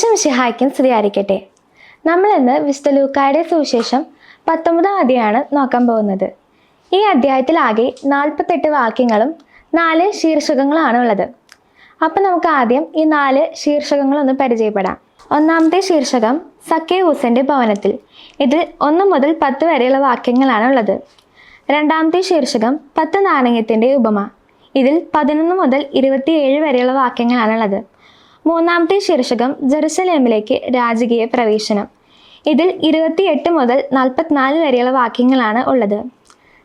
യേശു ഷിഹായ്ക്കും സ്ത്രീയായിരിക്കട്ടെ നമ്മൾ ഇന്ന് വിശുദ്ധ ലൂക്കായുടെ സുവിശേഷം പത്തൊമ്പതാം അധ്യായമാണ് നോക്കാൻ പോകുന്നത്. ഈ അധ്യായത്തിലാകെ നാൽപ്പത്തെട്ട് വാക്യങ്ങളും നാല് ശീർഷകങ്ങളാണ് ഉള്ളത്. അപ്പം നമുക്ക് ആദ്യം ഈ നാല് ശീർഷകങ്ങളൊന്ന് പരിചയപ്പെടാം. ഒന്നാമത്തെ ശീർഷകം സക്കേ ഹുസന്റെ ഭവനത്തിൽ. ഇതിൽ ഒന്ന് മുതൽ പത്ത് വരെയുള്ള വാക്യങ്ങളാണ് ഉള്ളത്. രണ്ടാമത്തെ ശീർഷകം പത്ത് നാണയത്തിന്റെ ഉപമ. ഇതിൽ പതിനൊന്ന് മുതൽ ഇരുപത്തിയേഴ് വരെയുള്ള വാക്യങ്ങളാണുള്ളത് മൂന്നാമത്തെ ശീർഷകം ജെറുസലേമിലേക്ക് രാജകീയ പ്രവേശനം. ഇതിൽ ഇരുപത്തിയെട്ട് മുതൽ നാൽപ്പത്തിനാല് വരെയുള്ള വാക്യങ്ങളാണ് ഉള്ളത്.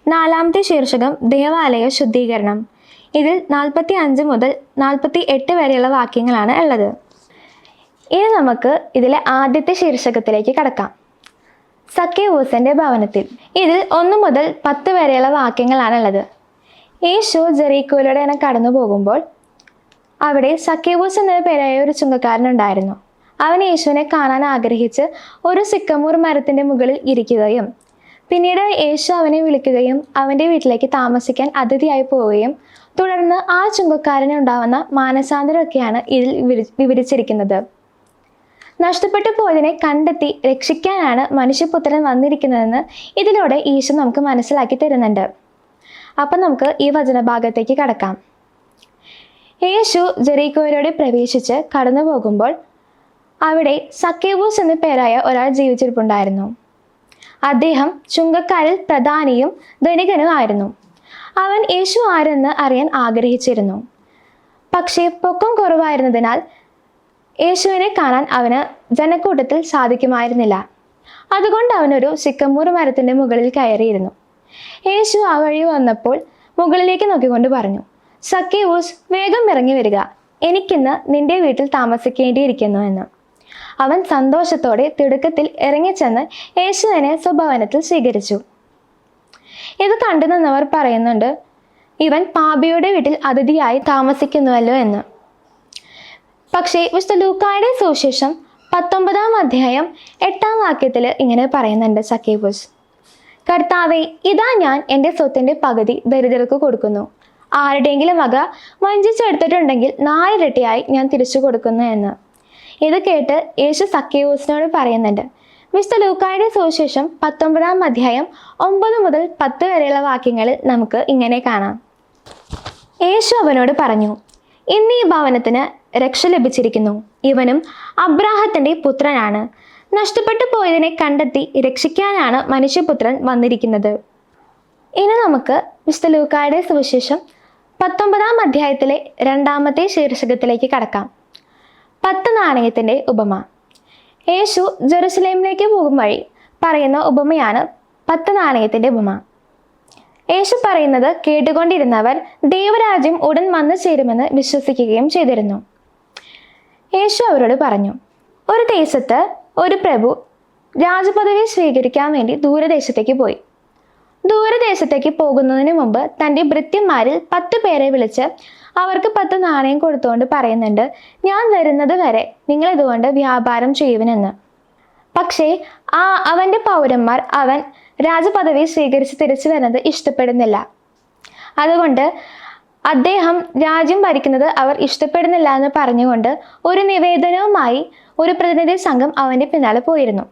നാലാമത്തെ ശീർഷകം ദേവാലയ ശുദ്ധീകരണം. ഇതിൽ നാൽപ്പത്തി അഞ്ച് മുതൽ നാൽപ്പത്തി എട്ട് വരെയുള്ള വാക്യങ്ങളാണ് ഉള്ളത്. ഇനി നമുക്ക് ഇതിലെ ആദ്യത്തെ ശീർഷകത്തിലേക്ക് കടക്കാം. സഖ്യവൂസന്റെ ഭവനത്തിൽ. ഇതിൽ ഒന്ന് മുതൽ പത്ത് വരെയുള്ള വാക്യങ്ങളാണ് ഉള്ളത്. യേശു ജെറീക്കോയിലൂടെ ഇങ്ങനെ കടന്നു പോകുമ്പോൾ അവിടെ സക്കേബൂസ് എന്ന പേരായ ഒരു ചുങ്കക്കാരനുണ്ടായിരുന്നു അവൻ യേശുവിനെ കാണാൻ ആഗ്രഹിച്ച് ഒരു സിക്കമൂർ മരത്തിന്റെ മുകളിൽ ഇരിക്കുകയും പിന്നീട് യേശു അവനെ വിളിക്കുകയും അവന്റെ വീട്ടിലേക്ക് താമസിക്കാൻ അതിഥിയായി പോവുകയും തുടർന്ന് ആ ചുങ്കക്കാരന് ഉണ്ടാവുന്ന മാനസാന്തരമൊക്കെയാണ് ഇതിൽ വിവരിച്ചിരിക്കുന്നത്. നഷ്ടപ്പെട്ടു പോയതിനെ കണ്ടെത്തി രക്ഷിക്കാനാണ് മനുഷ്യപുത്രൻ വന്നിരിക്കുന്നതെന്ന് ഇതിലൂടെ ഈശോ നമുക്ക് മനസ്സിലാക്കി തരുന്നുണ്ട്. അപ്പം നമുക്ക് ഈ വചനഭാഗത്തേക്ക് കടക്കാം. യേശു ജെറീക്കോയിലൂടെ പ്രവേശിച്ച് കടന്നു പോകുമ്പോൾ അവിടെ സക്കേബൂസ് എന്ന പേരായ ഒരാൾ ജീവിച്ചിരിപ്പുണ്ടായിരുന്നു. അദ്ദേഹം ചുങ്കക്കാരിൽ പ്രധാനിയും ധനികനും ആയിരുന്നു. അവൻ യേശു ആരെന്ന് അറിയാൻ ആഗ്രഹിച്ചിരുന്നു. പക്ഷേ പൊക്കം കുറവായിരുന്നതിനാൽ യേശുവിനെ കാണാൻ അവന് ജനക്കൂട്ടത്തിൽ സാധിക്കുമായിരുന്നില്ല. അതുകൊണ്ട് അവനൊരു സിക്കമ്മൂർ മരത്തിന്റെ മുകളിൽ കയറിയിരുന്നു. യേശു ആ വഴി വന്നപ്പോൾ മുകളിലേക്ക് നോക്കിക്കൊണ്ട് പറഞ്ഞു സക്കേവൂസ് വേഗം ഇറങ്ങി വരിക. എനിക്കിന്ന് നിന്റെ വീട്ടിൽ താമസിക്കേണ്ടിയിരിക്കുന്നു എന്ന്. അവൻ സന്തോഷത്തോടെ തിടുക്കത്തിൽ ഇറങ്ങിച്ചെന്ന് യേശുവിനെ സ്വഭവനത്തിൽ സ്വീകരിച്ചു. ഇത് കണ്ടു നിന്നവർ പറയുന്നുണ്ട് ഇവൻ പാപിയുടെ വീട്ടിൽ അതിഥിയായി താമസിക്കുന്നുവല്ലോ എന്ന്. പക്ഷേ വിശുദ്ധ ലൂക്കായുടെ സുവിശേഷം പത്തൊമ്പതാം അധ്യായം എട്ടാം വാക്യത്തിൽ ഇങ്ങനെ പറയുന്നുണ്ട് സക്കേബൂസ് കർത്താവെ ഇതാ ഞാൻ എന്റെ സ്വത്തിന്റെ പകുതി ദരിദ്രർക്ക് കൊടുക്കുന്നു. ആരുടെയെങ്കിലും വക വഞ്ചിച്ചെടുത്തിട്ടുണ്ടെങ്കിൽ നാലിരട്ടിയായി ഞാൻ തിരിച്ചു കൊടുക്കുന്നു എന്ന്. ഇത് കേട്ട് യേശു സക്കേവൂസിനോട് പറയുന്നുണ്ട് മിസ്റ്റർ ലൂക്കായുടെ സുവിശേഷം പത്തൊമ്പതാം അധ്യായം ഒമ്പത് മുതൽ പത്ത് വരെയുള്ള വാക്യങ്ങളിൽ നമുക്ക് ഇങ്ങനെ കാണാം. യേശു അവനോട് പറഞ്ഞു ഇന്ന് ഈ ഭവനത്തിന് രക്ഷ ലഭിച്ചിരിക്കുന്നു. ഇവനും അബ്രാഹത്തിന്റെ പുത്രനാണ്. നഷ്ടപ്പെട്ടു പോയതിനെ കണ്ടെത്തി രക്ഷിക്കാനാണ് മനുഷ്യപുത്രൻ വന്നിരിക്കുന്നത്. ഇനി നമുക്ക് വിശുദ്ധ ലൂക്കായുടെ സുവിശേഷം പത്തൊമ്പതാം അധ്യായത്തിലെ രണ്ടാമത്തെ ശീർഷകത്തിലേക്ക് കടക്കാം. പത്ത് നാണയത്തിന്റെ ഉപമ. യേശു ജെറുസലേമിലേക്ക് പോകും വഴി പറയുന്ന ഉപമയാണ് പത്ത് നാണയത്തിന്റെ ഉപമ. യേശു പറയുന്നത് കേട്ടുകൊണ്ടിരുന്നവർ ദൈവരാജ്യം ഉടൻ വന്നു ചേരുമെന്ന് വിശ്വസിക്കുകയും ചെയ്തിരുന്നു. യേശു അവരോട് പറഞ്ഞു ഒരു ദേശത്ത് ഒരു പ്രഭു രാജപദവി സ്വീകരിക്കാൻ വേണ്ടി ദൂരദേശത്തേക്ക് പോയി. ദൂരദേശത്തേക്ക് പോകുന്നതിന് മുമ്പ് തന്റെ ഭൃത്യന്മാരിൽ പത്ത് പേരെ വിളിച്ച് അവർക്ക് പത്ത് നാണയം കൊടുത്തുകൊണ്ട് പറയുന്നുണ്ട് ഞാൻ വരുന്നത് വരെ നിങ്ങൾ ഇതുകൊണ്ട് വ്യാപാരം ചെയ്യുവനെന്ന്. പക്ഷേ ആ അവന്റെ പൗരന്മാർ അവൻ രാജപദവി സ്വീകരിച്ച് തിരിച്ചു വരുന്നത് ഇഷ്ടപ്പെടുന്നില്ല. അതുകൊണ്ട് അദ്ദേഹം രാജ്യം ഭരിക്കുന്നത് അവർ ഇഷ്ടപ്പെടുന്നില്ല എന്ന് പറഞ്ഞുകൊണ്ട് ഒരു നിവേദനവുമായി ഒരു പ്രതിനിധി സംഘം അവന്റെ പിന്നാലെ പോയിരുന്നു.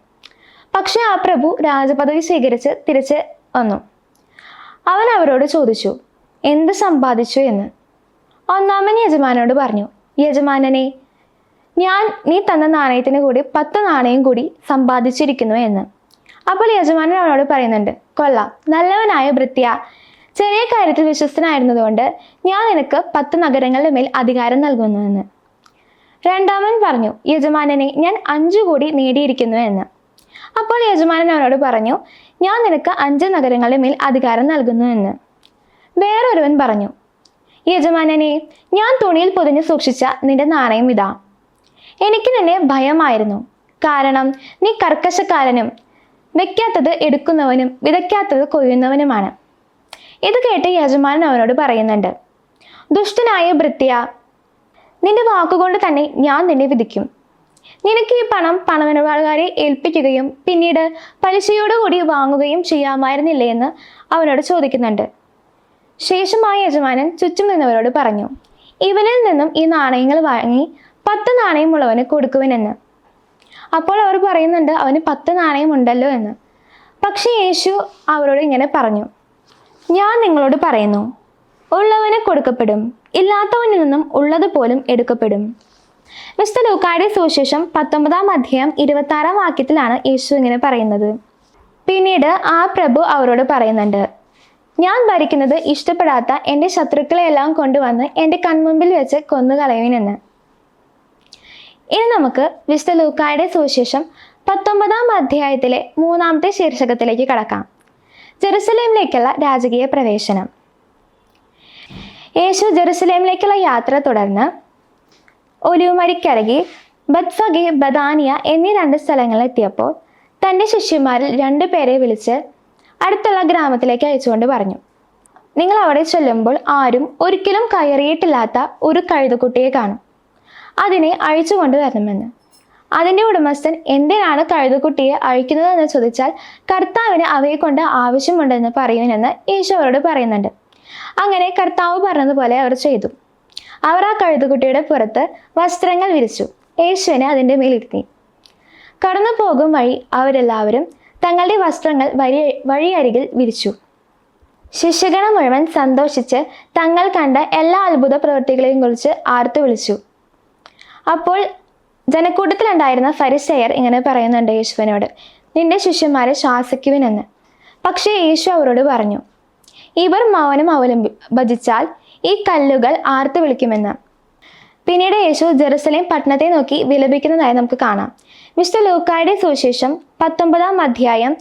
പക്ഷേ ആ പ്രഭു രാജപദവി സ്വീകരിച്ച് തിരിച്ച് വന്നു. അവൻ അവരോട് ചോദിച്ചു എന്ത് സമ്പാദിച്ചു എന്ന്? ഒന്നാമൻ യജമാനോട് പറഞ്ഞു യജമാനനെ ഞാൻ നീ തന്ന നാണയത്തിന് കൂടി പത്ത് നാണയം കൂടി സമ്പാദിച്ചിരിക്കുന്നു എന്ന്. അപ്പോൾ യജമാനൻ അവനോട് പറയുന്നുണ്ട് കൊള്ളാം നല്ലവനായ ഭൃത്യ. ചെറിയ കാര്യത്തിൽ വിശ്വസ്തനായിരുന്നതുകൊണ്ട് ഞാൻ നിനക്ക് പത്ത് നഗരങ്ങളുടെ മേൽ അധികാരം നൽകുന്നുവെന്ന് രണ്ടാമൻ പറഞ്ഞു യജമാനനെ ഞാൻ അഞ്ചു കൂടി നേടിയിരിക്കുന്നു എന്ന്. അപ്പോൾ യജമാനൻ അവനോട് പറഞ്ഞു ഞാൻ നിനക്ക് അഞ്ച് നഗരങ്ങളുടെ മേൽ അധികാരം നൽകുന്നു എന്ന്. വേറൊരുവൻ പറഞ്ഞു യജമാനനെ ഞാൻ തുണിയിൽ പൊതിഞ്ഞ് സൂക്ഷിച്ച നിന്റെ നാണയം ഇതാ. എനിക്ക് നിന്നെ ഭയമായിരുന്നു. കാരണം നീ കർക്കശക്കാരനും വെക്കാത്തത് എടുക്കുന്നവനും വിതയ്ക്കാത്തത് കൊയ്യുന്നവനുമാണ്. ഇത് കേട്ട് യജമാനൻ അവനോട് പറയുന്നുണ്ട് ദുഷ്ടനായ ഭൃത്യ നിന്റെ വാക്കുകൊണ്ട് തന്നെ ഞാൻ നിന്നെ വിധിക്കും. നിനക്ക് ഈ പണം പണമിടപാടുകാരെ ഏൽപ്പിക്കുകയും പിന്നീട് പലിശയോടുകൂടി വാങ്ങുകയും ചെയ്യാമായിരുന്നില്ലേ എന്ന് അവനോട് ചോദിക്കുന്നുണ്ട്. ശേഷമായ യജമാനൻ ചുറ്റും നിന്നവരോട് പറഞ്ഞു ഇവനിൽ നിന്നും ഈ നാണയങ്ങൾ വാങ്ങി പത്ത് നാണയമുള്ളവന് കൊടുക്കുവനെന്ന്. അപ്പോൾ അവർ പറയുന്നുണ്ട് അവന് പത്ത് നാണയം ഉണ്ടല്ലോ എന്ന്. പക്ഷേ യേശു അവരോട് ഇങ്ങനെ പറഞ്ഞു ഞാൻ നിങ്ങളോട് പറയുന്നു ഉള്ളവന് കൊടുക്കപ്പെടും ഇല്ലാത്തവനിൽ നിന്നും ഉള്ളത് പോലും എടുക്കപ്പെടും. മിസ്റ്റർ ലൂക്കായുടെ സുവിശേഷം പത്തൊമ്പതാം അധ്യായം ഇരുപത്തി ആറാം വാക്യത്തിലാണ് യേശു ഇങ്ങനെ പറയുന്നത്. പിന്നീട് ആ പ്രഭു അവരോട് പറയുന്നുണ്ട് ഞാൻ ഭരിക്കുന്നത് ഇഷ്ടപ്പെടാത്ത എന്റെ ശത്രുക്കളെയെല്ലാം കൊണ്ടുവന്ന് എന്റെ കൺമുമ്പിൽ വെച്ച് കൊന്നുകളയുവിനെന്ന്. ഇനി നമുക്ക് വിശുദ്ധ ലൂക്കായുടെ സുവിശേഷം പത്തൊമ്പതാം അധ്യായത്തിലെ മൂന്നാമത്തെ ശീർഷകത്തിലേക്ക് കടക്കാം. ജെറുസലേമിലേക്കുള്ള രാജകീയ പ്രവേശനം. യേശു ജെറുസലേമിലേക്കുള്ള യാത്ര തുടർന്ന് ഒലിവുമരിക്കരകി ബത്ഫഗെ ബദാനിയ എന്നീ രണ്ട് സ്ഥലങ്ങളിൽ എത്തിയപ്പോൾ തന്റെ ശിഷ്യന്മാരിൽ രണ്ടു പേരെ വിളിച്ച് അടുത്തുള്ള ഗ്രാമത്തിലേക്ക് അയച്ചുകൊണ്ട് പറഞ്ഞു. നിങ്ങൾ അവിടെ ചെല്ലുമ്പോൾ ആരും ഒരിക്കലും കയറിയിട്ടില്ലാത്ത ഒരു കഴുതക്കുട്ടിയെ കാണും. അതിനെ അഴിച്ചു കൊണ്ടുവരണമെന്ന് അതിന്റെ ഉടമസ്ഥൻ എന്തിനാണ് കഴുതക്കുട്ടിയെ അഴിക്കുന്നതെന്ന് ചോദിച്ചാൽ കർത്താവിന് അവയെ കൊണ്ട് ആവശ്യമുണ്ടെന്ന് പറയുമെന്ന് യേശു അവരോട് പറയുന്നുണ്ട്. അങ്ങനെ കർത്താവ് പറഞ്ഞതുപോലെ അവർ ചെയ്തു. അവർ ആ കഴുതുകുട്ടിയുടെ പുറത്ത് വസ്ത്രങ്ങൾ വിരിച്ചു. യേശുവിനെ അതിന്റെ മേലിരുത്തി. കടന്നു പോകും വഴി അവരെല്ലാവരും തങ്ങളുടെ വസ്ത്രങ്ങൾ വഴി വഴിയരികിൽ വിരിച്ചു. ശിശുഗണം മുഴുവൻ സന്തോഷിച്ച് തങ്ങൾ കണ്ട എല്ലാ അത്ഭുത പ്രവൃത്തികളെയും കുറിച്ച് ആർത്തു വിളിച്ചു. അപ്പോൾ ജനക്കൂട്ടത്തിലുണ്ടായിരുന്ന ഫരിസയർ ഇങ്ങനെ പറയുന്നുണ്ട് യേശുവിനോട് നിന്റെ ശിഷ്യന്മാരെ ശാസിക്കുവിനെന്ന് പക്ഷേ യേശു അവരോട് പറഞ്ഞു ഇവർ മൗനം അവലംബി ഭജിച്ചാൽ ഈ കല്ലുകൾ ആർത്തു വിളിക്കുമെന്ന്. പിന്നീട് യേശു ജെറുസലേം പട്ടണത്തെ നോക്കി വിലപിക്കുന്നതായി നമുക്ക് കാണാം. മിസ്റ്റർ ലൂക്കായുടെ സുവിശേഷം പത്തൊമ്പതാം അധ്യായം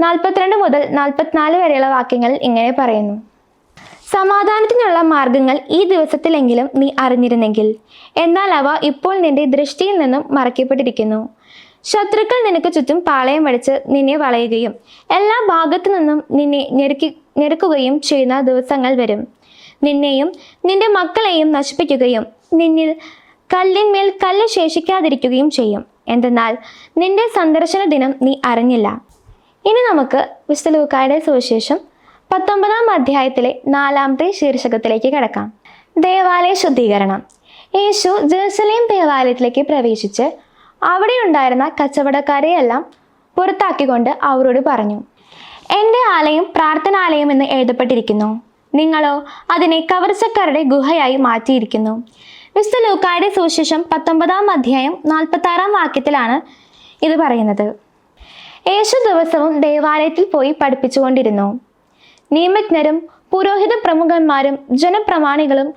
നാൽപ്പത്തിരണ്ട് മുതൽ നാൽപ്പത്തിനാല് വരെയുള്ള വാക്യങ്ങളിൽ ഇങ്ങനെ പറയുന്നു. സമാധാനത്തിനുള്ള മാർഗങ്ങൾ ഈ ദിവസത്തിലെങ്കിലും നീ അറിഞ്ഞിരുന്നെങ്കിൽ എന്നാൽ അവ ഇപ്പോൾ നിന്റെ ദൃഷ്ടിയിൽ നിന്നും മറയ്ക്കപ്പെട്ടിരിക്കുന്നു. ശത്രുക്കൾ നിനക്ക് ചുറ്റും പാളയം വടിച്ച് നിന്നെ വളയുകയും എല്ലാ ഭാഗത്തു നിന്നും നിന്നെ ഞെരുക്കി ഞെരുക്കുകയും ചെയ്യുന്ന ദിവസങ്ങൾ വരും. നിന്നെയും നിന്റെ മക്കളെയും നശിപ്പിക്കുകയും നിന്നിൽ കല്ലിന്മേൽ കല്ല് ശേഷിക്കാതിരിക്കുകയും ചെയ്യും. എന്തെന്നാൽ നിന്റെ സന്ദർശന ദിനം നീ അറിഞ്ഞില്ല. ഇനി നമുക്ക് വിസ്തലൂക്കായുടെ സുവിശേഷം പത്തൊമ്പതാം അധ്യായത്തിലെ നാലാമത്തെ ശീർഷകത്തിലേക്ക് കിടക്കാം. ദേവാലയ ശുദ്ധീകരണം. യേശു ജെറുസലേം ദേവാലയത്തിലേക്ക് പ്രവേശിച്ച് അവിടെ ഉണ്ടായിരുന്ന കച്ചവടക്കാരെയെല്ലാം പുറത്താക്കിക്കൊണ്ട് അവരോട് പറഞ്ഞു എന്റെ ആലയം പ്രാർത്ഥനാലയം എന്ന് എഴുതപ്പെട്ടിരിക്കുന്നു. നിങ്ങളോ അതിനെ കവർച്ചക്കാരുടെ ഗുഹയായി മാറ്റിയിരിക്കുന്നു. വിശുദ്ധ ലൂക്കായുടെ സുവിശേഷം പത്തൊമ്പതാം അധ്യായം നാൽപ്പത്തി ആറാം വാക്യത്തിലാണ് ഇത് പറയുന്നത്. യേശു ദിവസവും ദേവാലയത്തിൽ പോയി പഠിപ്പിച്ചുകൊണ്ടിരുന്നു. നിയമജ്ഞരും പുരോഹിത പ്രമുഖന്മാരും ജനപ്രമാണികളും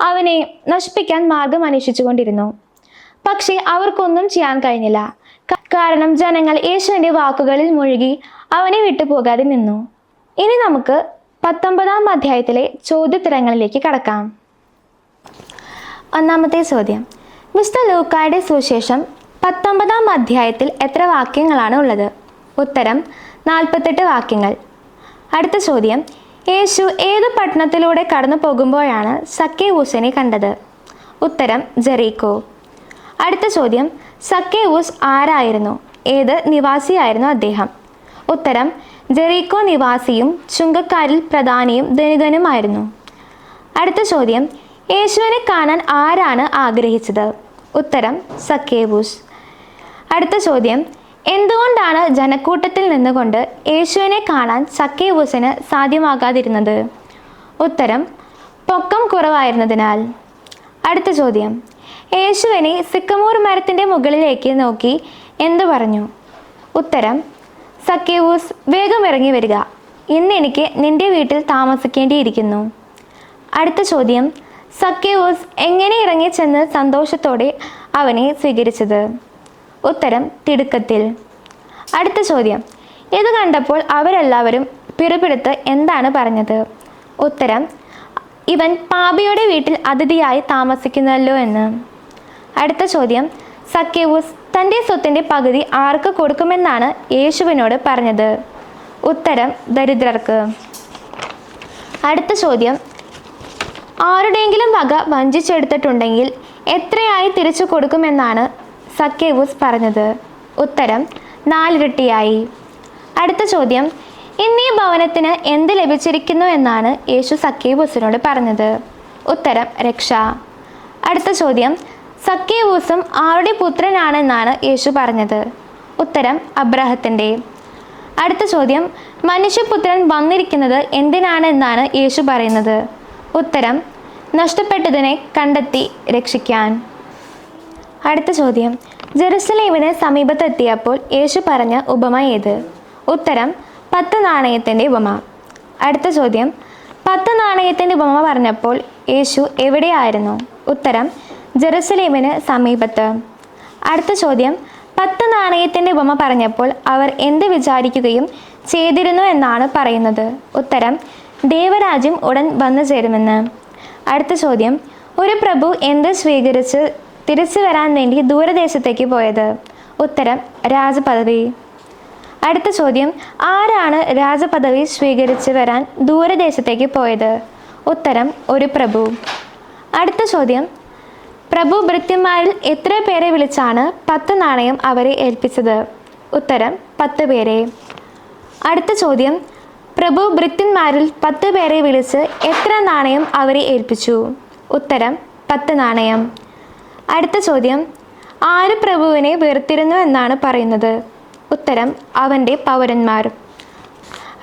അവനെ നശിപ്പിക്കാൻ മാർഗം അന്വേഷിച്ചുകൊണ്ടിരുന്നു. പക്ഷേ അവർക്കൊന്നും ചെയ്യാൻ കഴിഞ്ഞില്ല. കാരണം ജനങ്ങൾ യേശുവിന്റെ വാക്കുകളിൽ മുഴുകി അവനെ വിട്ടുപോകാതെ നിന്നു. ഇനി നമുക്ക് പത്തൊമ്പതാം അധ്യായത്തിലെ ചോദ്യത്തരങ്ങളിലേക്ക് കടക്കാം. ഒന്നാമത്തെ ചോദ്യം. മിസ്റ്റർ ലൂക്കായുടെ സുവിശേഷം പത്തൊമ്പതാം അധ്യായത്തിൽ എത്ര വാക്യങ്ങളാണ് ഉള്ളത്? ഉത്തരം നാൽപ്പത്തെട്ട് വാക്യങ്ങൾ. അടുത്ത ചോദ്യം. യേശു ഏത് പട്ടണത്തിലൂടെ കടന്നു പോകുമ്പോഴാണ് സക്കേവൂസിനെ കണ്ടത്? ഉത്തരം ജെറീക്കോ. അടുത്ത ചോദ്യം. സക്കേവൂസ് ആരായിരുന്നു? ഏത് നിവാസിയായിരുന്നു അദ്ദേഹം? ഉത്തരം ജെറീക്കോ നിവാസിയും ചുങ്കക്കാരിൽ പ്രധാനിയും ധനികനുമായിരുന്നു അടുത്ത ചോദ്യം യേശുവിനെ കാണാൻ ആരാണ് ആഗ്രഹിച്ചത്? ഉത്തരം സക്കേബൂസ്. അടുത്ത ചോദ്യം എന്തുകൊണ്ടാണ് ജനക്കൂട്ടത്തിൽ നിന്നുകൊണ്ട് യേശുവിനെ കാണാൻ സക്കേബൂസിന് സാധ്യമാകാതിരുന്നത്? ഉത്തരം പൊക്കം കുറവായിരുന്നതിനാൽ. അടുത്ത ചോദ്യം യേശുവിനെ സിക്കമൂർ മരത്തിന്റെ മുകളിലേക്ക് നോക്കി എന്തു പറഞ്ഞു? ഉത്തരം സക്കേവൂസ് വേഗം ഇറങ്ങി വരിക. ഇന്ന് എനിക്ക് നിന്റെ വീട്ടിൽ താമസിക്കേണ്ടിയിരിക്കുന്നു. അടുത്ത ചോദ്യം. സക്കേവൂസ് എങ്ങനെ ഇറങ്ങി ചെന്ന് സന്തോഷത്തോടെ അവനെ സ്വീകരിച്ചത്? ഉത്തരം തിടുക്കത്തിൽ. അടുത്ത ചോദ്യം. ഇത് കണ്ടപ്പോൾ അവരെല്ലാവരും പിറുപിടുത്ത് എന്താണ് പറഞ്ഞത്? ഉത്തരം ഇവൻ പാപിയുടെ വീട്ടിൽ അതിഥിയായി താമസിക്കുന്നല്ലോ എന്ന്. അടുത്ത ചോദ്യം. സക്കേവൂസ് തന്റെ സ്വത്തിന്റെ പകുതി ആർക്ക് കൊടുക്കുമെന്നാണ് യേശുവിനോട് പറഞ്ഞത്. ഉത്തരം ദരിദ്രർക്ക്. അടുത്ത ചോദ്യം. ആരുടെയെങ്കിലും വക വഞ്ചിച്ചെടുത്തിട്ടുണ്ടെങ്കിൽ എത്രയായി തിരിച്ചു കൊടുക്കുമെന്നാണ് സക്കേവൂസ് പറഞ്ഞത്. ഉത്തരം നാലിരട്ടിയായി. അടുത്ത ചോദ്യം. ഇന്നീ ഭവനത്തിന് എന്ത് ലഭിച്ചിരിക്കുന്നു എന്നാണ് യേശു സക്കേവൂസിനോട് പറഞ്ഞത്. ഉത്തരം രക്ഷ. അടുത്ത ചോദ്യം. സക്കേവൂസും ആരുടെ പുത്രനാണെന്നാണ് യേശു പറഞ്ഞത്. ഉത്തരം അബ്രഹത്തിന്റെ. അടുത്ത ചോദ്യം മനുഷ്യപുത്രൻ വന്നിരിക്കുന്നത് എന്തിനാണെന്നാണ് യേശു പറയുന്നത്. ഉത്തരം നഷ്ടപ്പെട്ടതിനെ കണ്ടെത്തി രക്ഷിക്കാൻ. അടുത്ത ചോദ്യം ജെറുസലേമിന് സമീപത്തെത്തിയപ്പോൾ യേശു പറഞ്ഞ ഉപമ ഏത്? ഉത്തരം പത്ത് നാണയത്തിന്റെ ഉപമ. അടുത്ത ചോദ്യം പത്ത് നാണയത്തിന്റെ ഉപമ പറഞ്ഞപ്പോൾ യേശു എവിടെയായിരുന്നു? ഉത്തരം ജെറുസലേമിന് സമീപത്ത്. അടുത്ത ചോദ്യം. പത്ത് നാണയത്തിന്റെ ഉപമ പറഞ്ഞപ്പോൾ അവർ എന്ത് വിചാരിക്കുകയും ചെയ്തിരുന്നു എന്നാണ് പറയുന്നത്. ഉത്തരം ദേവരാജ്യം ഉടൻ വന്നു ചേരുമെന്ന്. അടുത്ത ചോദ്യം. ഒരു പ്രഭു എന്ത് സ്വീകരിച്ച് തിരിച്ചു വരാൻ വേണ്ടി ദൂരദേശത്തേക്ക് പോയത്? ഉത്തരം രാജപദവി. അടുത്ത ചോദ്യം. ആരാണ് രാജപദവി സ്വീകരിച്ച് വരാൻ ദൂരദേശത്തേക്ക് പോയത്? ഉത്തരം ഒരു പ്രഭു. അടുത്ത ചോദ്യം. പ്രഭു ഭൃത്യന്മാരിൽ എത്ര പേരെ വിളിച്ചാണ് പത്ത് നാണയം അവരെ ഏൽപ്പിച്ചത്? ഉത്തരം പത്ത് പേരെ. അടുത്ത ചോദ്യം. പ്രഭു ഭൃത്യന്മാരിൽ പത്ത് പേരെ വിളിച്ച് എത്ര നാണയം അവരെ ഏൽപ്പിച്ചു? ഉത്തരം പത്ത് നാണയം. അടുത്ത ചോദ്യം. ആര് പ്രഭുവിനെ വെറുത്തിരുന്നു എന്നാണ് പറയുന്നത്? ഉത്തരം അവന്റെ പൗരന്മാർ.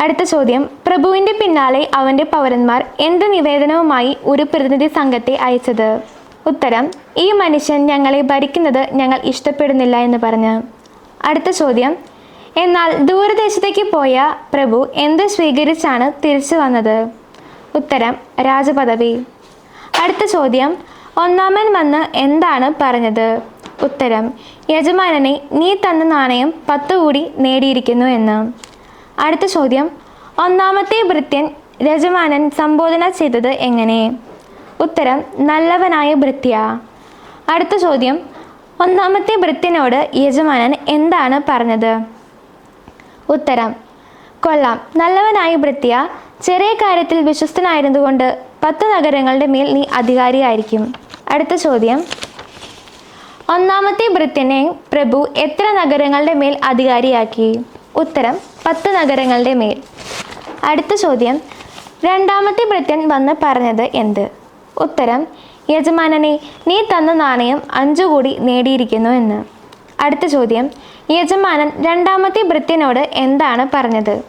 അടുത്ത ചോദ്യം. പ്രഭുവിന്റെ പിന്നാലെ അവന്റെ പൗരന്മാർ എന്ത് നിവേദനവുമായി ഒരു പ്രതിനിധി സംഘത്തെ അയച്ചത്? ഉത്തരം ഈ മനുഷ്യൻ ഞങ്ങളെ ഭരിക്കുന്നത് ഞങ്ങൾ ഇഷ്ടപ്പെടുന്നില്ല എന്ന് പറഞ്ഞു. അടുത്ത ചോദ്യം എന്നാൽ ദൂരദേശത്തേക്ക് പോയ പ്രഭു എന്ത് സ്വീകരിച്ചാണ് തിരിച്ചു വന്നത്? ഉത്തരം രാജപദവി. അടുത്ത ചോദ്യം ഒന്നാമൻ വന്ന് എന്താണ് പറഞ്ഞത്? ഉത്തരം യജമാനനെ നീ തന്ന നാണയം പത്ത് കൂടി നേടിയിരിക്കുന്നു എന്ന്. അടുത്ത ചോദ്യം ഒന്നാമത്തെ ഭൃത്യൻ യജമാനൻ സംബോധന ചെയ്തത് എങ്ങനെ? ഉത്തരം നല്ലവനായ ഭൃത്യ. അടുത്ത ചോദ്യം ഒന്നാമത്തെ ഭൃത്യനോട് യജമാനൻ എന്താണ് പറഞ്ഞത്? ഉത്തരം കൊള്ളാം. നല്ലവനായ ഭൃത്യ ചെറിയ കാര്യത്തിൽ വിശ്വസ്തനായിരുന്നുകൊണ്ട് പത്ത് നഗരങ്ങളുടെ മേൽ നീ അധികാരിയായിരിക്കും. അടുത്ത ചോദ്യം ഒന്നാമത്തെ ഭൃത്യനെ പ്രഭു എത്ര നഗരങ്ങളുടെ മേൽ അധികാരിയാക്കി? ഉത്തരം പത്ത് നഗരങ്ങളുടെ മേൽ. അടുത്ത ചോദ്യം രണ്ടാമത്തെ ഭൃത്യൻ വന്ന് പറഞ്ഞത് എന്ത്? ഉത്തരം യജമാനനെ നീ തന്ന നാണയം അഞ്ചു കൂടി നേടിയിരിക്കുന്നു എന്ന്. അടുത്ത ചോദ്യം യജമാനൻ രണ്ടാമത്തെ ഭൃത്യനോട് എന്താണ് പറഞ്ഞത്?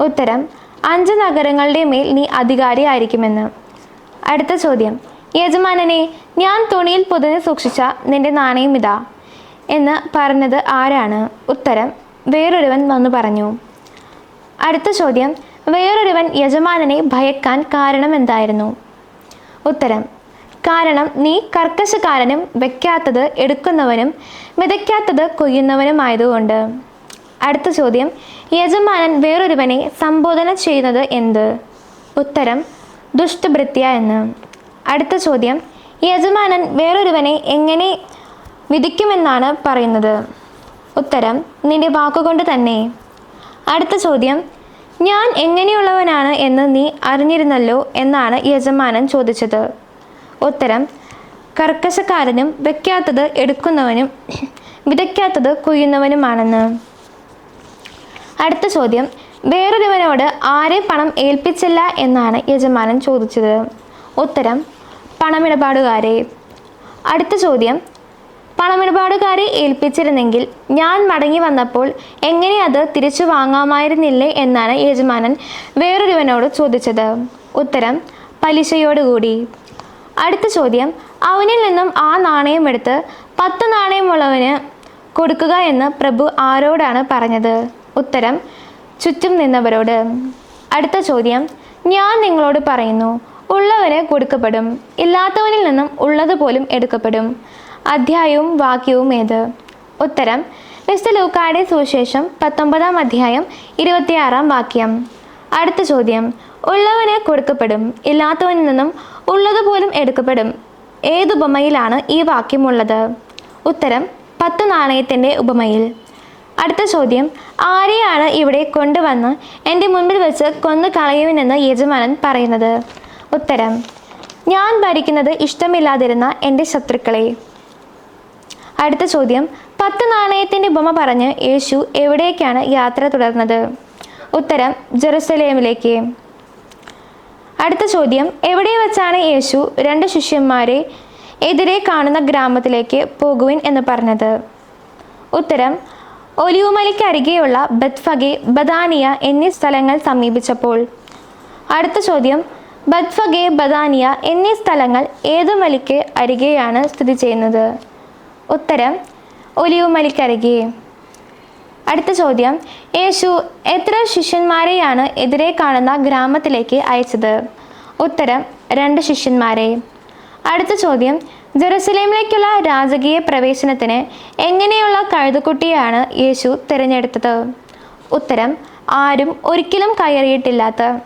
ഉത്തരം അഞ്ച് നഗരങ്ങളുടെ മേൽ നീ അധികാരിയായിരിക്കുമെന്ന് അടുത്ത ചോദ്യം യജമാനനെ ഞാൻ തുണിയിൽ പൊതിഞ്ഞ് സൂക്ഷിച്ച നിന്റെ നാണയം ഇതാ എന്ന് പറഞ്ഞത് ആരാണ്? ഉത്തരം വേറൊരുവൻ വന്നു പറഞ്ഞു. അടുത്ത ചോദ്യം വേറൊരുവൻ യജമാനനെ ഭയക്കാൻ കാരണം എന്തായിരുന്നു? ഉത്തരം. കാരണം നീ കർക്കശക്കാരനും വെക്കാത്തത് എടുക്കുന്നവനും വിതയ്ക്കാത്തത് കൊയ്യുന്നവനുമായതുകൊണ്ട്. അടുത്ത ചോദ്യം. യജമാനൻ വേറൊരുവനെ സംബോധന ചെയ്യുന്നത് എന്ത്? ഉത്തരം ദുഷ്ടഭൃത്യ എന്ന്. അടുത്ത ചോദ്യം. യജമാനൻ വേറൊരുവനെ എങ്ങനെ വിധിക്കുമെന്നാണ് പറയുന്നത്? ഉത്തരം നിന്റെ വാക്കുകൊണ്ട് തന്നെ. അടുത്ത ചോദ്യം. ഞാൻ എങ്ങനെയുള്ളവനാണ് എന്ന് നീ അറിഞ്ഞിരുന്നല്ലോ എന്നാണ് യജമാനൻ ചോദിച്ചത്. ഉത്തരം കർക്കശക്കാരനും വെക്കാത്തത് എടുക്കുന്നവനും വിതയ്ക്കാത്തത് കൊയ്യുന്നവനുമാണെന്ന്. അടുത്ത ചോദ്യം വേറൊരുവനോട് ആരെ പണം ഏൽപ്പിച്ചില്ല എന്നാണ് യജമാനൻ ചോദിച്ചത്. ഉത്തരം പണമിടപാടുകാരെ. അടുത്ത ചോദ്യം പണമിടപാടുകാരെ ഏൽപ്പിച്ചിരുന്നെങ്കിൽ ഞാൻ മടങ്ങി വന്നപ്പോൾ എങ്ങനെ അത് തിരിച്ചു വാങ്ങാമായിരുന്നില്ലേ എന്നാണ് യജമാനൻ വേറൊരുവനോട് ചോദിച്ചത്. ഉത്തരം പലിശയോടുകൂടി. അടുത്ത ചോദ്യം അവനിൽ നിന്നും ആ നാണയം എടുത്ത് പത്ത് നാണയമുള്ളവന് കൊടുക്കുക എന്ന് പ്രഭു ആരോടാണ് പറഞ്ഞത്? ഉത്തരം ചുറ്റും നിന്നവരോട്. അടുത്ത ചോദ്യം ഞാൻ നിങ്ങളോട് പറയുന്നു ഉള്ളവന് കൊടുക്കപ്പെടും ഇല്ലാത്തവനിൽ നിന്നും ഉള്ളത് പോലും എടുക്കപ്പെടും. അധ്യായവും വാക്യവും ഏത്? ഉത്തരം വിശുദ്ധ ലൂക്കായുടെ സുവിശേഷം പത്തൊമ്പതാം അധ്യായം ഇരുപത്തിയാറാം വാക്യം. അടുത്ത ചോദ്യം ഉള്ളവന് കൊടുക്കപ്പെടും ഇല്ലാത്തവനിൽ നിന്നും ഉള്ളതുപോലും എടുക്കപ്പെടും. ഏതുപമയിലാണ് ഈ വാക്യം ഉള്ളത് ഉത്തരം പത്ത് നാണയത്തിന്റെ ഉപമയിൽ. അടുത്ത ചോദ്യം ആരെയാണ് ഇവിടെ കൊണ്ടുവന്ന് എന്റെ മുൻപിൽ വെച്ച് കൊന്നു കളയുമെന്ന് യജമാനൻ പറയുന്നത്? ഉത്തരം ഞാൻ ഭരിക്കുന്നത് ഇഷ്ടമില്ലാതിരുന്ന എന്റെ ശത്രുക്കളെ. അടുത്ത ചോദ്യം. പത്ത് നാണയത്തിന്റെ ഉപമ പറഞ്ഞ് യേശു എവിടേക്കാണ് യാത്ര തുടർന്നത്? ഉത്തരം ജെറുസലേമിലേക്ക്. അടുത്ത ചോദ്യം. എവിടെ വച്ചാണ് യേശു രണ്ട് ശിഷ്യന്മാരെ എതിരെ കാണുന്ന ഗ്രാമത്തിലേക്ക് പോകുവിൻ എന്ന് പറഞ്ഞത്? ഉത്തരം ഒലിവുമലയ്ക്കരികെയുള്ള ബത്ഫഗെ ബദാനിയ എന്നീ സ്ഥലങ്ങൾ സമീപിച്ചപ്പോൾ. അടുത്ത ചോദ്യം. ബത്ഫഗെ ബദാനിയ എന്നീ സ്ഥലങ്ങൾ ഏതു മലയ്ക്ക് അരികെയാണ് സ്ഥിതി ചെയ്യുന്നത്? ഉത്തരം ഒലിവുമലയ്ക്കരികെ. അടുത്ത ചോദ്യം. യേശു എത്ര ശിഷ്യന്മാരെയാണ് എതിരെ കാണുന്ന ഗ്രാമത്തിലേക്ക് അയച്ചത്? ഉത്തരം രണ്ട് ശിഷ്യന്മാരെ. അടുത്ത ചോദ്യം. ജെറുസലേമിലേക്കുള്ള രാജകീയ പ്രവേശനത്തിന് എങ്ങനെയുള്ള കഴുതുകുട്ടിയാണ് യേശു തിരഞ്ഞെടുത്തത്? ഉത്തരം ആരും ഒരിക്കലും കയറിയിട്ടില്ലാത്ത.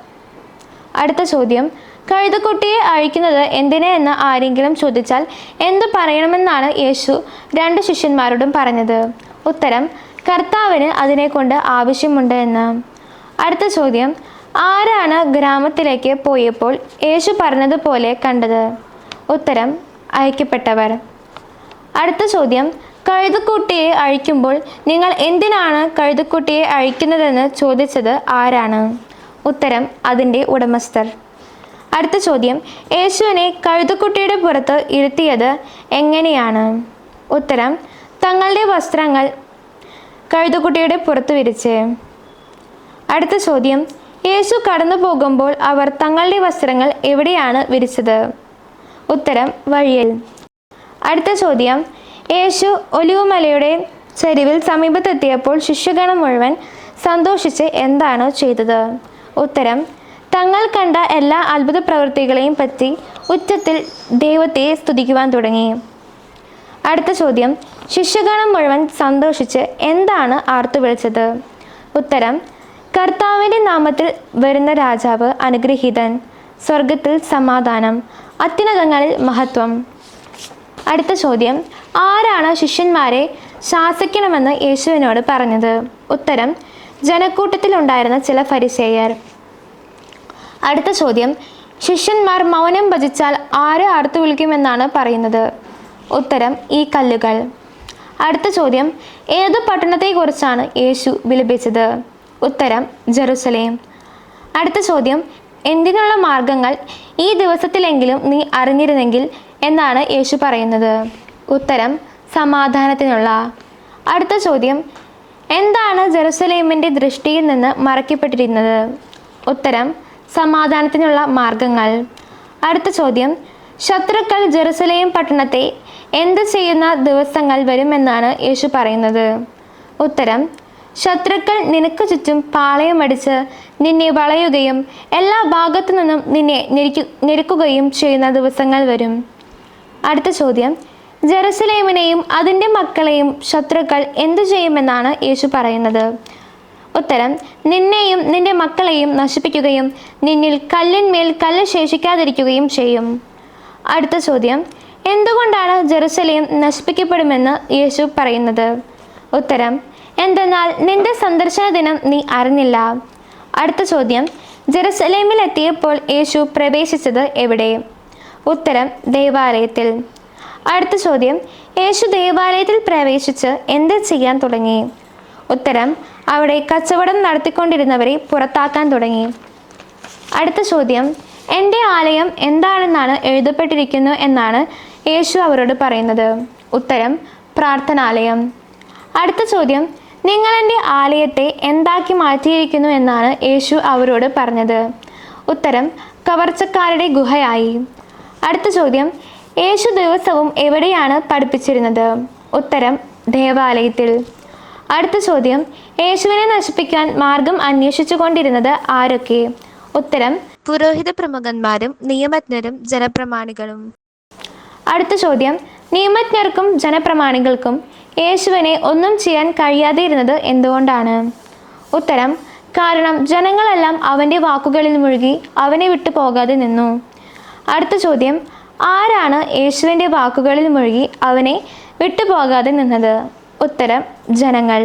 അടുത്ത ചോദ്യം. കഴുതക്കുട്ടിയെ അഴിക്കുന്നത് എന്തിനെ എന്ന് ആരെങ്കിലും ചോദിച്ചാൽ എന്തു പറയണമെന്നാണ് യേശു രണ്ട് ശിഷ്യന്മാരോടും പറഞ്ഞത്. ഉത്തരം കർത്താവിന് അതിനെക്കൊണ്ട് ആവശ്യമുണ്ട് എന്ന്. അടുത്ത ചോദ്യം ആരാണ് ഗ്രാമത്തിലേക്ക് പോയപ്പോൾ യേശു പറഞ്ഞതുപോലെ കണ്ടത്? ഉത്തരം അയക്കപ്പെട്ടവർ. അടുത്ത ചോദ്യം കഴുതക്കുട്ടിയെ അഴിക്കുമ്പോൾ നിങ്ങൾ എന്തിനാണ് കഴുതക്കുട്ടിയെ അഴിക്കുന്നതെന്ന് ചോദിച്ചത് ആരാണ്? ഉത്തരം അതിന്റെ ഉടമസ്ഥർ. അടുത്ത ചോദ്യം. യേശുവിനെ കഴുതക്കുട്ടിയുടെ പുറത്ത് ഇരുത്തിയത് എങ്ങനെയാണ്? ഉത്തരം തങ്ങളുടെ വസ്ത്രങ്ങൾ കഴുതക്കുട്ടിയുടെ പുറത്ത് വിരിച്ച്. അടുത്ത ചോദ്യം യേശു കടന്നു പോകുമ്പോൾ അവർ തങ്ങളുടെ വസ്ത്രങ്ങൾ എവിടെയാണ് വിരിച്ചത്? ഉത്തരം വഴിയിൽ. അടുത്ത ചോദ്യം യേശു ഒലിവുമലയുടെ ചരിവിൽ സമീപത്തെത്തിയപ്പോൾ ശിഷ്യഗണം മുഴുവൻ സന്തോഷിച്ച് എന്താണ് ചെയ്തത്? ഉത്തരം തങ്ങൾ കണ്ട എല്ലാ അത്ഭുത പ്രവൃത്തികളെയും പറ്റി ഉച്ചത്തിൽ ദൈവത്തെ സ്തുതിക്കുവാൻ തുടങ്ങി. അടുത്ത ചോദ്യം. ശിഷ്യഗണം മുഴുവൻ സന്തോഷിച്ച് എന്താണ് ആർത്തു വിളിച്ചത്? ഉത്തരം. കർത്താവിന്റെ നാമത്തിൽ വരുന്ന രാജാവ് അനുഗ്രഹീതൻ. സ്വർഗത്തിൽ സമാധാനം. അത്യുന്നതങ്ങളിൽ മഹത്വം. അടുത്ത ചോദ്യം. ആരാണ് ശിഷ്യന്മാരെ ശാസിക്കണമെന്ന് യേശുവിനോട് പറഞ്ഞത്? ഉത്തരം. ജനക്കൂട്ടത്തിലുണ്ടായിരുന്ന ചില ഫരിസേയർ. അടുത്ത ചോദ്യം. ശിഷ്യന്മാർ മൗനം ഭജിച്ചാൽ ആരെ ആർത്തു വിളിക്കുമെന്നാണ് പറയുന്നത്? ഉത്തരം ഈ കല്ലുകൾ. അടുത്ത ചോദ്യം. ഏതു പട്ടണത്തെക്കുറിച്ചാണ് യേശു വിലപിച്ചത്? ഉത്തരം ജെറുസലേം. അടുത്ത ചോദ്യം. എന്തിനുള്ള മാർഗങ്ങൾ ഈ ദിവസത്തിലെങ്കിലും നീ അറിഞ്ഞിരുന്നെങ്കിൽ എന്നാണ് യേശു പറയുന്നത്? ഉത്തരം സമാധാനത്തിനുള്ള. അടുത്ത ചോദ്യം. എന്താണ് ജെറുസലേമിന്റെ ദൃഷ്ടിയിൽ നിന്ന് മറയ്ക്കപ്പെട്ടിരുന്നത്? ഉത്തരം സമാധാനത്തിനുള്ള മാർഗങ്ങൾ. അടുത്ത ചോദ്യം. ശത്രുക്കൾ ജെറുസലേം പട്ടണത്തെ എന്ത് ചെയ്യുന്ന ദിവസങ്ങൾ വരുമെന്നാണ് യേശു പറയുന്നത്. ഉത്തരം. ശത്രുക്കൾ നിനക്ക് ചുറ്റും പാളയമടിച്ച് നിന്നെ വളയുകയും എല്ലാ ഭാഗത്തു നിന്നും നിന്നെ ഞെരിക്കു ഞെരുക്കുകയും ചെയ്യുന്ന ദിവസങ്ങൾ വരും. അടുത്ത ചോദ്യം. ജെറുസലേമിനെയും അതിന്റെ മക്കളെയും ശത്രുക്കൾ എന്തു ചെയ്യുമെന്നാണ് യേശു പറയുന്നത്. ഉത്തരം നിന്നെയും നിന്റെ മക്കളെയും നശിപ്പിക്കുകയും നിന്നിൽ കല്ലിന്മേൽ കല്ല് ശേഷിക്കാതിരിക്കുകയും ചെയ്യും. അടുത്ത ചോദ്യം എന്തുകൊണ്ടാണ് ജെറുസലേം നശിപ്പിക്കപ്പെടുമെന്ന് യേശു പറയുന്നത്? ഉത്തരം എന്തെന്നാൽ നിന്റെ സന്ദർശന ദിനം നീ അറിഞ്ഞില്ല. അടുത്ത ചോദ്യം ജെറുസലേമിൽ എത്തിയപ്പോൾ യേശു പ്രവേശിച്ചത് എവിടെ? ഉത്തരം ദേവാലയത്തിൽ. അടുത്ത ചോദ്യം യേശു ദേവാലയത്തിൽ പ്രവേശിച്ച് എന്ത് ചെയ്യാൻ തുടങ്ങി? ഉത്തരം അവിടെ കച്ചവടം നടത്തിക്കൊണ്ടിരുന്നവരെ പുറത്താക്കാൻ തുടങ്ങി. അടുത്ത ചോദ്യം എന്റെ ആലയം എന്താണെന്നാണ് എഴുതപ്പെട്ടിരിക്കുന്നു എന്നാണ് യേശു അവരോട് പറയുന്നത്. ഉത്തരം പ്രാർത്ഥനാലയം. അടുത്ത ചോദ്യം നിങ്ങൾ എന്റെ ആലയത്തെ എന്താക്കി മാറ്റിയിരിക്കുന്നു എന്നാണ് യേശു അവരോട് പറഞ്ഞത്. ഉത്തരം കവർച്ചക്കാരുടെ ഗുഹയായി. അടുത്ത ചോദ്യം യേശു ദിവസവും എവിടെയാണ് പഠിപ്പിച്ചിരുന്നത്? ഉത്തരം ദേവാലയത്തിൽ. അടുത്ത ചോദ്യം. യേശുവിനെ നശിപ്പിക്കാൻ മാർഗം അന്വേഷിച്ചു കൊണ്ടിരുന്നത് ആരൊക്കെ? ഉത്തരം പുരോഹിത പ്രമുഖന്മാരും നിയമജ്ഞരും ജനപ്രമാണികളും. അടുത്ത ചോദ്യം നിയമജ്ഞർക്കും ജനപ്രമാണികൾക്കും യേശുവിനെ ഒന്നും ചെയ്യാൻ കഴിയാതെ ഇരുന്നത് എന്തുകൊണ്ടാണ്? ഉത്തരം കാരണം ജനങ്ങളെല്ലാം അവന്റെ വാക്കുകളിൽ മുഴുകി അവനെ വിട്ടു പോകാതെ നിന്നു. അടുത്ത ചോദ്യം ആരാണ് യേശുവിന്റെ വാക്കുകളിൽ മുഴുകി അവനെ വിട്ടുപോകാതെ നിന്നത്? ഉത്തരം ജനങ്ങൾ.